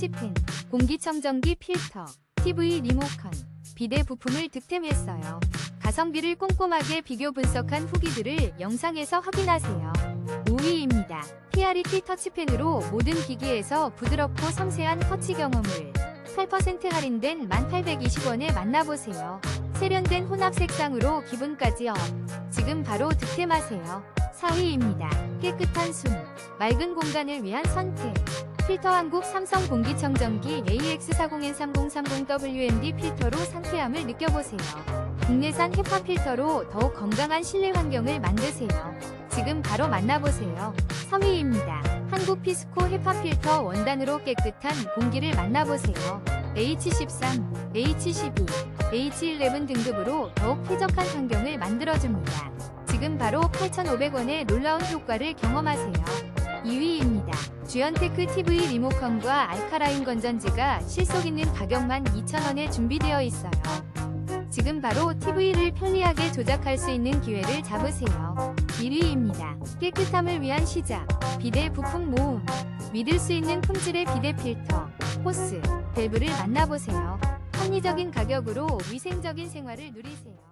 터치펜, 공기청정기 필터, TV 리모컨, 비대 부품을 득템했어요. 가성비를 꼼꼼하게 비교 분석한 후기들을 영상에서 확인하세요. 5위입니다. PRET 터치펜으로 모든 기기에서 부드럽고 섬세한 터치 경험을 8% 할인된 1820원에 만나보세요. 세련된 혼합 색상으로 기분까지 업. 지금 바로 득템하세요. 4위입니다. 깨끗한 숨, 맑은 공간을 위한 선택. 필터 한국 삼성 공기청정기 AX40N3030WMD 필터로 상쾌함을 느껴보세요. 국내산 헤파 필터로 더욱 건강한 실내 환경을 만드세요. 지금 바로 만나보세요. 3위입니다. 한국 피스코 헤파 필터 원단으로 깨끗한 공기를 만나보세요. H13, H12, H11 등급으로 더욱 쾌적한 환경을 만들어줍니다. 지금 바로 8,500원의 놀라운 효과를 경험하세요. 2위입니다. 주연테크 TV 리모컨과 알카라인 건전지가 실속 있는 가격만 2,000원에 준비되어 있어요. 지금 바로 TV를 편리하게 조작할 수 있는 기회를 잡으세요. 1위입니다. 깨끗함을 위한 시작. 비대 부품 모음. 믿을 수 있는 품질의 비대 필터, 호스, 밸브를 만나보세요. 합리적인 가격으로 위생적인 생활을 누리세요.